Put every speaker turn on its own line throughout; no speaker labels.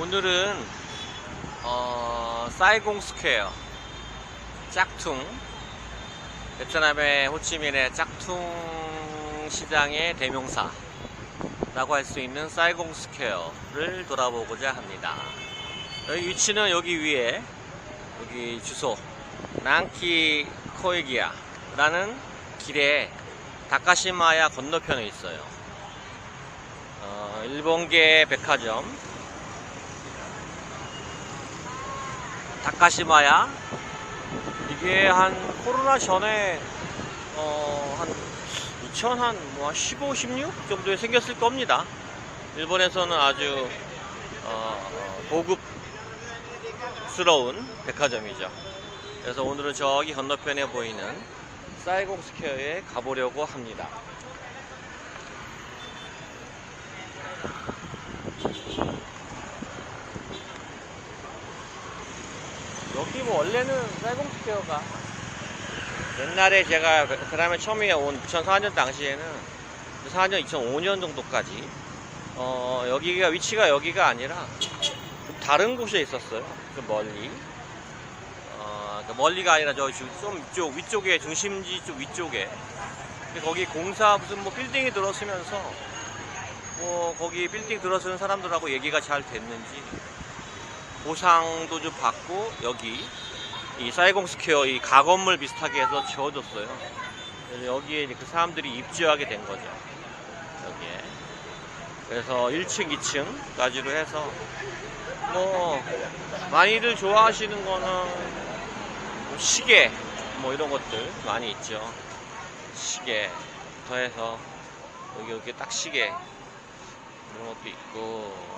오늘은 어, 사이공 스퀘어. 짝퉁. 베트남의 호치민의 짝퉁 시장의 대명사. 라고 할 수 있는 사이공 스퀘어를 돌아보고자 합니다. 여기 위치는 여기 위에 여기 주소. 랑키 코이기야 라는 길에 다카시마야 건너편에 있어요. 어, 일본계 백화점 다카시마야 이게 한 코로나 전에 어한 2000한 15, 16 정도에 생겼을 겁니다. 일본에서는 아주 어, 고급스러운 백화점이죠. 그래서 오늘은 저기 건너편에 보이는 사이공 스퀘어에 가보려고 합니다. 여기 뭐 원래는 사이공 스퀘어가 옛날에 제가 베트남에 처음에 온 2004년 당시에는 4년 2005년 정도까지 어 여기가 위치가 여기가 아니라 좀 다른 곳에 있었어요. 좀 멀리. 어, 그 멀리가 아니라 저좀 위쪽 위쪽에 중심지 쪽 위쪽에. 근데 거기 공사 무슨 뭐 빌딩이 들어서면서 뭐 거기 빌딩 들어서는 사람들하고 얘기가 잘 됐는지 보상도 좀 받고 여기 이 사이공 스퀘어 이 가건물 비슷하게 해서 지어줬어요. 여기에 이제 그 사람들이 입주하게 된 거죠. 여기에. 그래서 1층, 2층까지로 해서 뭐 많이들 좋아하시는 거는 뭐 시계 뭐 이런 것들 많이 있죠. 시계 더해서 여기 이렇게 딱 시계 이런 것도 있고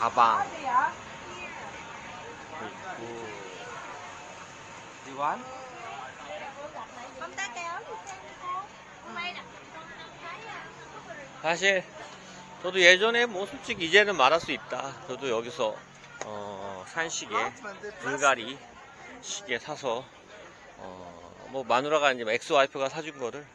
가방
nay đặt
사실 저도 예전에 뭐 솔직히 이제는 말할 수 있다. 저도 여기서 어, 산 시계 불가리 시계 사서 어, 뭐 마누라가 이제 엑스 와이프가 사준 거를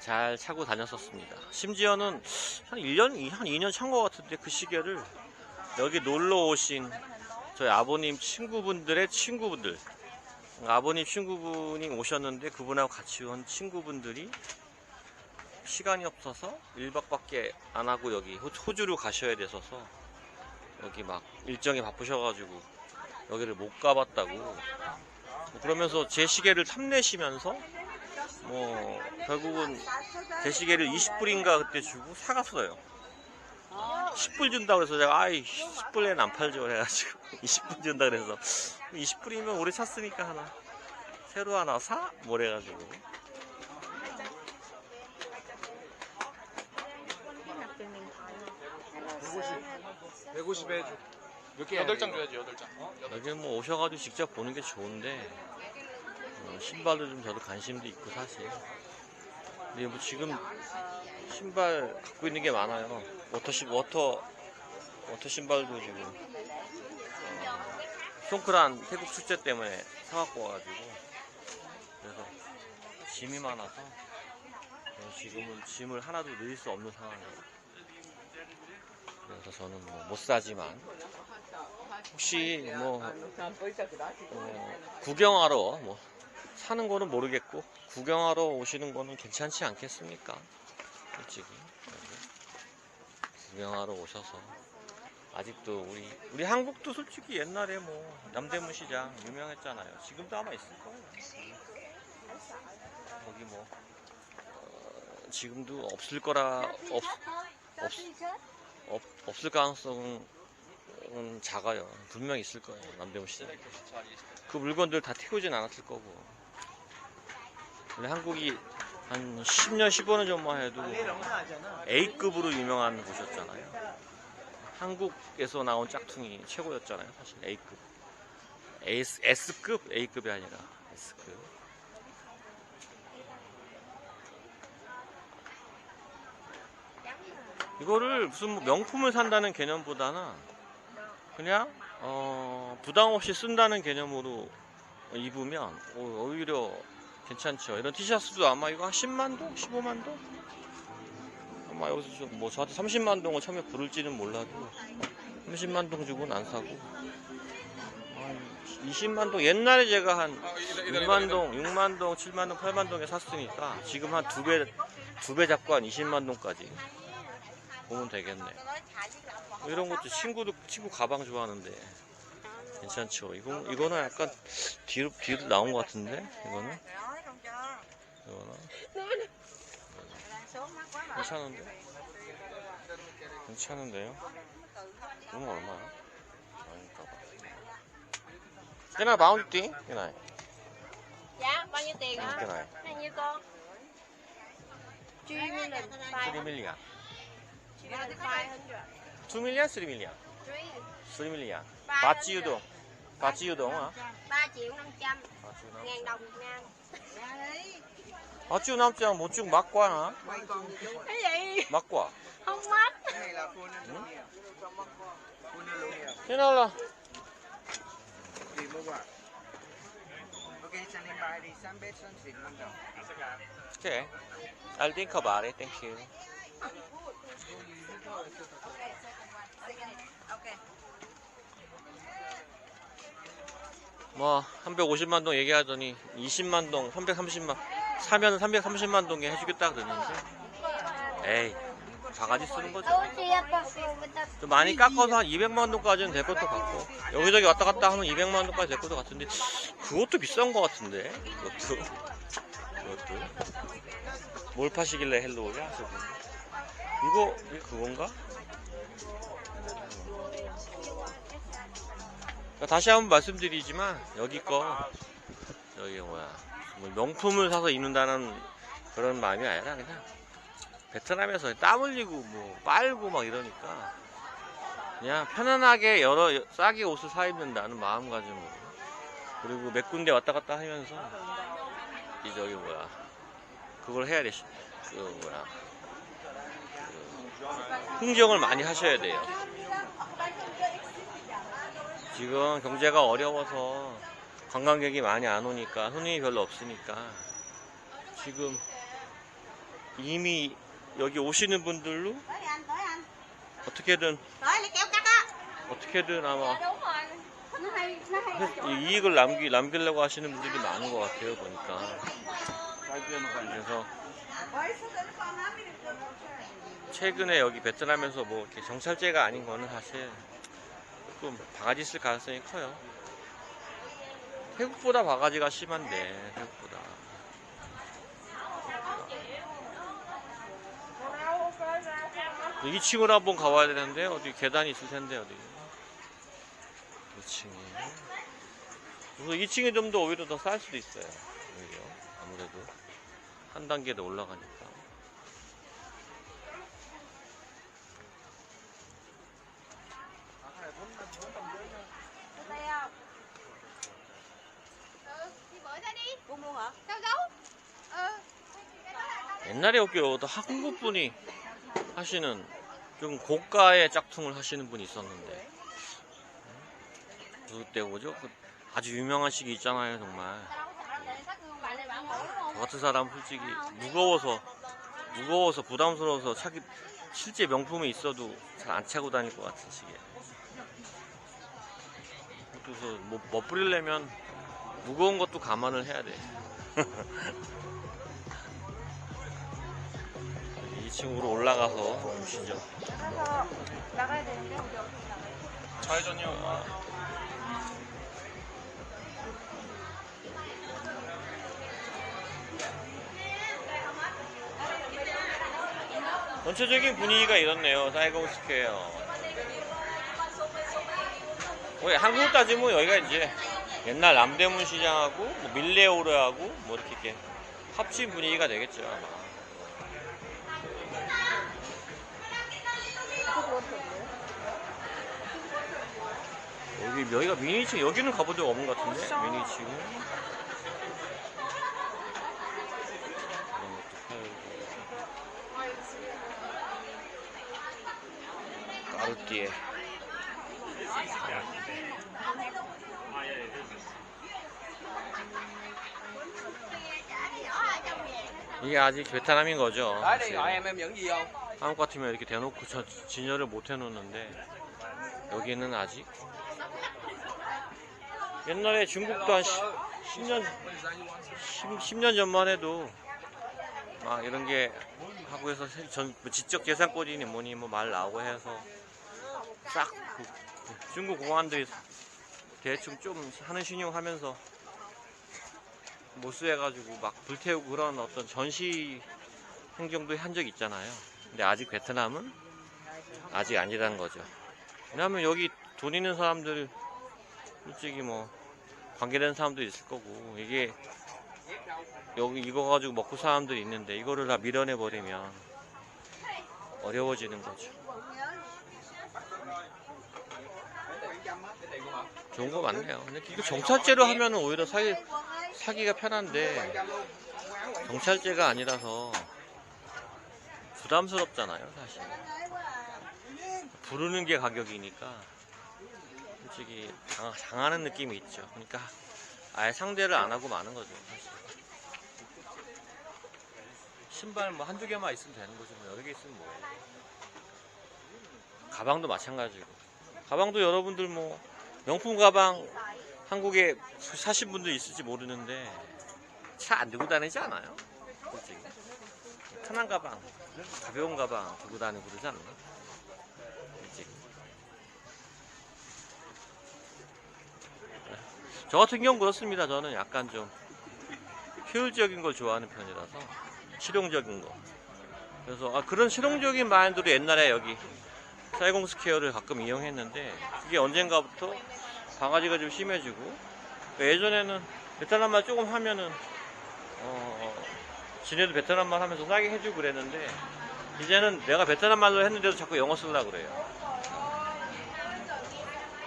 잘 차고 다녔었습니다. 심지어는 한 1년, 한 2년 찬것 같은데 그 시계를 여기 놀러 오신 저희 아버님 친구분들의 친구분들. 아버님 친구분이 오셨는데 그분하고 같이 온 친구분들이 시간이 없어서 1박밖에 안 하고 여기 호- 호주로 가셔야 돼서서 여기 막 일정이 바쁘셔가지고 여기를 못 가봤다고. 뭐 그러면서 제 시계를 탐내시면서 뭐 결국은 제 시계를 20불인가 그때 주고 사갔어요 10불 준다고 그래서 제가 아이 10불에는 안 팔죠. 그래가지고 20불 준다 그래서 20불이면 오래 찼으니까 하나. 새로 하나 사? 뭐래가지고.
150에 몇개?
여덟 장 줘야지 여덟 장.
여기 뭐 오셔가지고 직접 보는 게 좋은데 어, 신발도 좀 저도 관심도 있고 사실. 근데 뭐 지금 신발 갖고 있는 게 많아요 워터 신 워터 워터 신발도 지금 어, 송크란 태국 축제 때문에 사갖고 와가지고 그래서 짐이 많아서 어, 지금은 짐을 하나도 늘릴 수 없는 상황이에요 그래서 저는 뭐 못 사지만 혹시 뭐 어, 구경하러 뭐 사는 거는 모르겠고 구경하러 오시는 거는 괜찮지 않겠습니까? 솔직히 구경하러 오셔서 아직도 우리 우리 한국도 솔직히 옛날에 뭐 남대문 시장 유명했잖아요. 지금도 아마 있을 거예요. 거기 뭐 어, 지금도 없을 거라 없, 없, 없, 없을 가능성은 작아요. 분명 있을 거예요. 남대문 시장에. 그 물건들 다 태우진 않았을 거고. 원래 한국이 한 10년, 15년 전만 해도 A급으로 유명한 곳이었잖아요. 한국에서 나온 짝퉁이 최고였잖아요. 사실 A급. S, S급 A급이 아니라 S급. 이거를 무슨 뭐 명품을 산다는 개념보다는 그냥 어, 부담 없이 쓴다는 개념으로 입으면 오- 오히려 괜찮죠. 이런 티셔츠도 아마 이거 한 10만 동, 15만 동? 아마 여기서 좀뭐 저한테 30만 동을 처음에 부를지는 몰라도 30만 동 주고는 안 사고. 20만 동 옛날에 제가 한 6만 동, 6만 동, 7만 동, 8만 동에 샀으니까 지금 한 두 배 두 배 잡고 한 20만 동까지 보면 되겠네. 이런 것도 친구도 친구 가방 좋아하는데 괜찮죠. 이거 이거는 약간 뒤로 뒤로 나온 것 같은데 이거는 이거는 괜찮은데 괜찮은데요. 이건 얼마야? 아닌가 봐. cái này bao nhiêu tiền cái này
Dạ, bao nhiêu tiền hả?
cái này
Bao nhiêu con? Three million,
3
five,
million
three million, five hundred.
2 million 3 million
Three,
3 million
five
bà
hundred.
chiêu đồng bà chiêu đồng hả
Ba triệu năm trăm
bà chiêu đồng
ngàn đồng Việt Nam. Cái gì? Không
cái này là mua quả ok bài đi sang bếp sang xịn mang đầu
okay I'll think about it thank you 뭐 350만 동 얘기하더니 20만 동 330만 사면 330만 동에 해주겠다 그러는데. 에이 바가지 쓰는 거죠 좀 많이 깎아서 한 200만 동까지는 될 것도 같고. 여기저기 왔다 갔다 하면 200만 동까지 될 것도 같은데. 그것도 비싼 것 같은데 그것도. 그것도. 뭘 파시길래 헬로우야 저분 이거 그건가? 다시 한번 말씀드리지만 여기 거. 여기 뭐야? 뭐 명품을 사서 입는다는 그런 마음이 아니라 그냥 베트남에서 땀 흘리고 뭐 빨고 막 이러니까 그냥 편안하게 여러 싸게 옷을 사 입는다는 마음가짐으로 그리고 몇 군데 왔다 갔다 하면서 이 저기 뭐야 그걸 해야 돼. 그 뭐야 그 흥정을 많이 하셔야 돼요. 지금 경제가 어려워서 관광객이 많이 안 오니까 손님이 별로 없으니까 지금 이미 여기 오시는 분들로. 어떻게든. 어떻게든 아마. 이- 이익을 남기, 남기려고 하시는 분들이 많은 것 같아요 보니까 그래서 최근에 여기 베트남에서 뭐 이렇게 정찰제가 아닌 거는 사실 조금 바가지 쓸 가능성이 커요 태국보다 바가지가 심한데 태국보다. 2층으로 한번 가봐야 되는데 어디 계단이 있을 텐데 어디. 2층에 그래서 2층이 좀 더 오히려 더 쌀 수도 있어요. 오히려. 아무래도. 한 단계 더 올라가니까 옛날에 여기 또 한국 분이 하시는 좀 고가의 짝퉁을 하시는 분이 있었는데 그때 뭐죠? 그 아주 유명한 시기 있잖아요 정말? 저 같은 사람 솔직히 무거워서 무거워서 부담스러워서 차기 실제 명품이 있어도 잘 안 차고 다닐 것 같은 시기에 그래서 뭐 멋부리려면 무거운 것도 감안을 해야 돼 2층으로 올라가서 보시죠
나가야 되는데 우리 어떻게 나가요?
좌회전이요
전체적인 분위기가 이렇네요. 사이공 스퀘어. 한국 따지면 여기가 이제 옛날 남대문 시장하고 뭐 밀레오르하고 뭐 이렇게, 이렇게 합친 분위기가 되겠죠. 아마. 여기 여기가 미니층 여기는 가본 적 없는 것 같은데 팔고. 까르띠에 이게 아직 베트남인 거죠? 한국 같으면 이렇게 대놓고 저 진열을 못 해놓는데 여기는 아직? 옛날에 중국도 한 10 년 10, 년 전만 해도 막 이런 게 하고 해서 세- 전뭐 지적 재산권이니 뭐니 뭐 말 나오고 해서 싹 그 중국 공안들이 대충 좀 하는 신용 하면서 못수해가지고 막 불태우고 그런 어떤 전시 행정도 한 적 있잖아요. 근데 아직 베트남은 아직 아니라는 거죠. 왜냐하면 여기 돈 있는 사람들 솔직히 뭐 관계된 사람도 있을 거고 이게 여기 이거 가지고 먹고 사는 사람들이 있는데 이거를 다 밀어내 버리면 어려워지는 거죠. 좋은 거 맞네요. 근데 이거 정찰제로 하면은 오히려 사기 사기가 편한데 경찰제가 아니라서 부담스럽잖아요, 사실. 부르는 게 가격이니까 솔직히 당, 당하는 느낌이 있죠. 그러니까 아예 상대를 안 하고 마는 거죠. 사실. 신발 뭐 한두 개만 있으면 되는 거지 뭐 여러 개 있으면 뭐해. 가방도 마찬가지고. 가방도 여러분들 뭐 명품 가방 한국에 사신 분도 있을지 모르는데 차 안 들고 다니지 않아요? 솔직히. 편한 가방, 가벼운 가방 들고 다니고 그러지 않나? 솔직히. 저 같은 경우 그렇습니다. 저는 약간 좀 효율적인 걸 좋아하는 편이라서 실용적인 거. 그래서 아, 그런 실용적인 마인드로 옛날에 여기 사이공 스퀘어를 가끔 이용했는데 그게 언젠가부터 바가지가 좀 심해지고 예전에는 베트남 말 조금 하면은 어, 지네도 베트남 말 하면서 싸게 해주고 그랬는데 이제는 내가 베트남 말로 했는데도 자꾸 영어 쓰려고 그래요.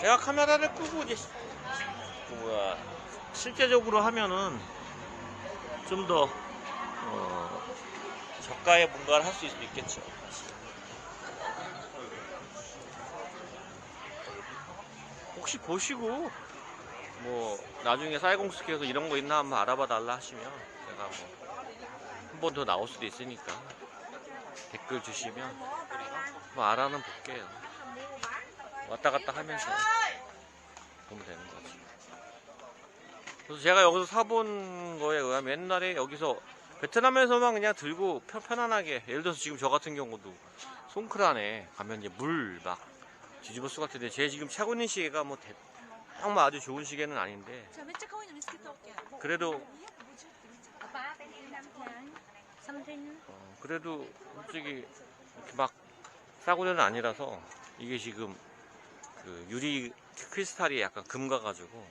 제가 카메라를 끄고 이제 시- 그 뭐야 실제적으로 하면은 좀더 어, 저가의 뭔가를 할 수 있겠죠. 혹시 보시고 뭐 나중에 사이공스키에서 이런 거 있나 한번 알아봐 달라 하시면 제가 뭐 한 번 더 나올 수도 있으니까 댓글 주시면 뭐 알아는 볼게요. 왔다 갔다 하면서 보면 되는 거지. 그래서 제가 여기서 사본 거에 의하면 옛날에 여기서 베트남에서만 그냥 들고 편- 편안하게 예를 들어서 지금 저 같은 경우도 송크란에 가면 이제 물막 뒤집어 쓰 같은데 제 지금 차고 있는 시계가 뭐 대, 정말 아주 좋은 시계는 아닌데. 그래도 어, 그래도 솔직히 이렇게 막 싸구려는 아니라서 이게 지금 그 유리 크리스탈이 약간 금 가 가지고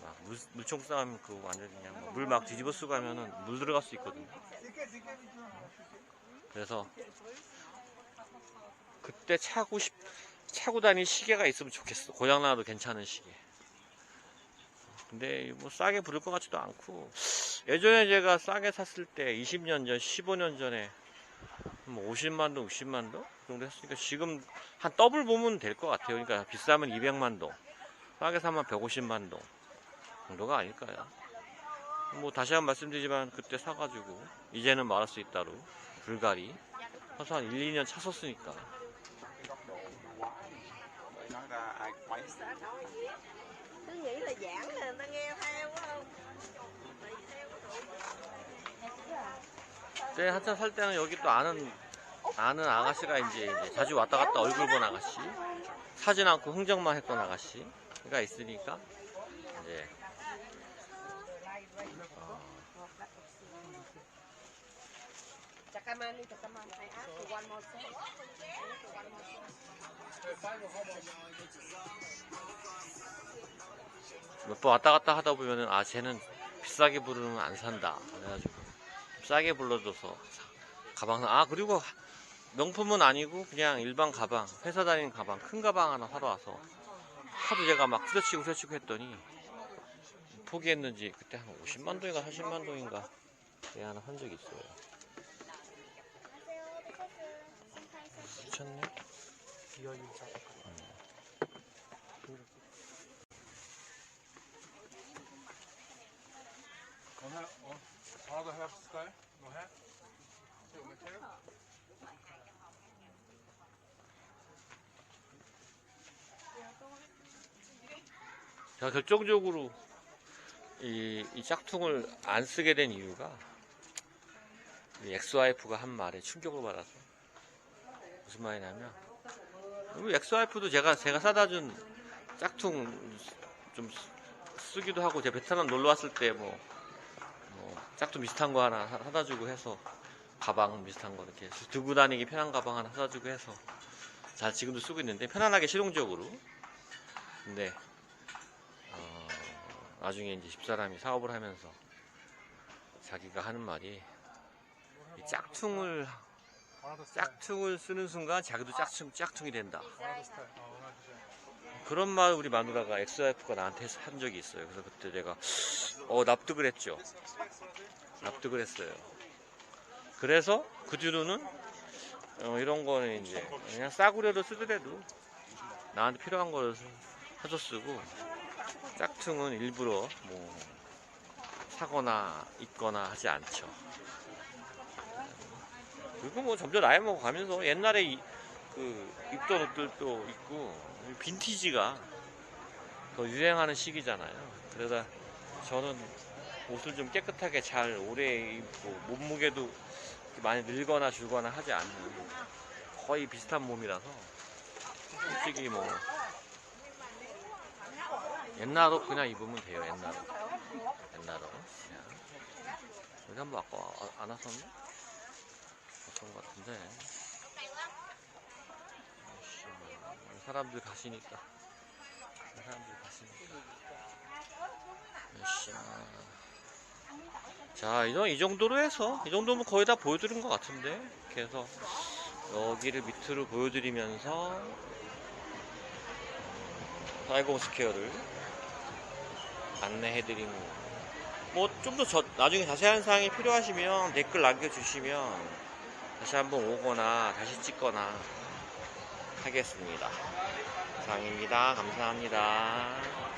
막 물, 물총 싸움 그 완전 그냥 물 막 뒤집어 쓰고 하면은 물 들어갈 수 있거든요. 그래서 그때 차고 싶 차고 다니는 시계가 있으면 좋겠어. 고장나도 괜찮은 시계. 근데 뭐 싸게 부를 것 같지도 않고 예전에 제가 싸게 샀을 때 20년 전, 15년 전에 뭐 50만 동, 60만 동 정도 했으니까 지금 한 더블 보면 될 것 같아요. 그러니까 비싸면 200만 동, 싸게 사면 150만 동 정도가 아닐까요? 뭐 다시 한번 말씀드리지만 그때 사가지고 이제는 말할 수 있다로 불가리 사서 한 1, 2년 찼었으니까
Cứ nghĩ là giảng là người ta nghe theo không?
그때 한참 살 때는 여기 또 아는 아는 아가씨가 이제, 이제 자주 왔다 갔다 얼굴 본 아가씨 사진 않고 흥정만 했던 아가씨가 있으니까 이제
잠깐만 잠깐만 I ask you one more thing.
몇번 왔다 갔다 하다 보면은 아 쟤는 비싸게 부르면 안 산다. 그래가지고 싸게 불러줘서 가방 사- 아 그리고 명품은 아니고 그냥 일반 가방 회사 다니는 가방 큰 가방 하나 사러 와서 하도 제가 막 후려치고 후려치고 했더니 포기했는지 그때 한 50만 동인가 40만 동인가 예 하나 산 적이 있어요 괜찮네.
이어 인사. 오늘 어 하나 더 해봤을까요? 너 해? 지금 이렇게?
제가 결정적으로 이, 이 짝퉁을 안 쓰게 된 이유가 XYF가 한 말에 충격을 받아서 무슨 말이냐면 이 엑스와이프도 제가 제가 사다 준 짝퉁 좀 쓰- 쓰기도 하고 제가 베트남 놀러 왔을 때뭐 뭐 짝퉁 비슷한 거 하나 사- 사다 주고 해서 가방 비슷한 거 이렇게 들고 다니기 편한 가방 하나 사다 주고 해서 잘 지금도 쓰고 있는데 편안하게 실용적으로. 근데 어, 나중에 이제 집사람이 사업을 하면서 자기가 하는 말이 이 짝퉁을 짝퉁을 쓰는 순간 자기도 짝퉁 짝퉁이 된다. 그런 말 우리 마누라가 엑스와이프가 나한테 한 적이 있어요. 그래서 그때 내가 어 납득을 했죠. 납득을 했어요. 그래서 그 뒤로는 어, 이런 거는 이제 그냥 싸구려로 쓰더라도 나한테 필요한 거를 사서 쓰고 짝퉁은 일부러 뭐 사거나 입거나 하지 않죠. 그리고 뭐 점점 나이 먹어 가면서 옛날에 이- 그 입던 옷들도 있고 빈티지가 더 유행하는 시기잖아요. 그러다 저는 옷을 좀 깨끗하게 잘 오래 입고 몸무게도 많이 늘거나 줄거나 하지 않는 거의 비슷한 몸이라서 솔직히 뭐 옛날 옷 그냥 입으면 돼요. 옛날 옷. 옛날 옷. 그냥. 여기 한번 아까 아- 안 왔었나? 왔던 것 같은데. 아이씨, 사람들 가시니까. 사람들 가시니까. 아이씨. 자, 이, 정- 이 정도로 해서, 이 정도면 거의 다 보여드린 것 같은데. 그래서 여기를 밑으로 보여드리면서 사이공 스퀘어를 안내해드리는 뭐 좀 더 나중에 자세한 사항이 필요하시면 댓글 남겨주시면 다시 한번 오거나 다시 찍거나 하겠습니다. 이상입니다. 감사합니다.